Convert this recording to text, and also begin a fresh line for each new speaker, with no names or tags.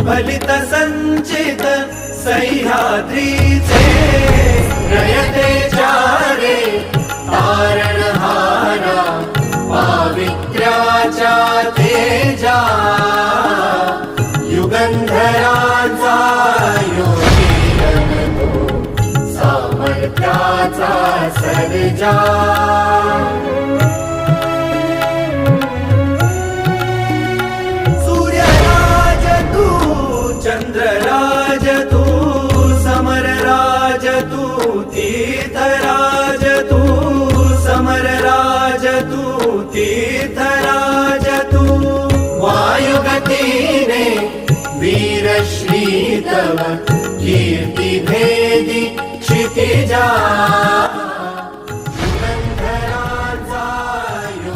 फलित संचित सह्याद्रीचे
रयते चारे तारणहारा पावित्र्याच्या तेजा युगंधराचा योगी सामर्थ्याचा सर्जा
चंद्रराज तू समरराज तू तीर्थराज तू समरराज तू तीर्थराज तू
वायुगतीने वीरश्री तव कीर्ती। भे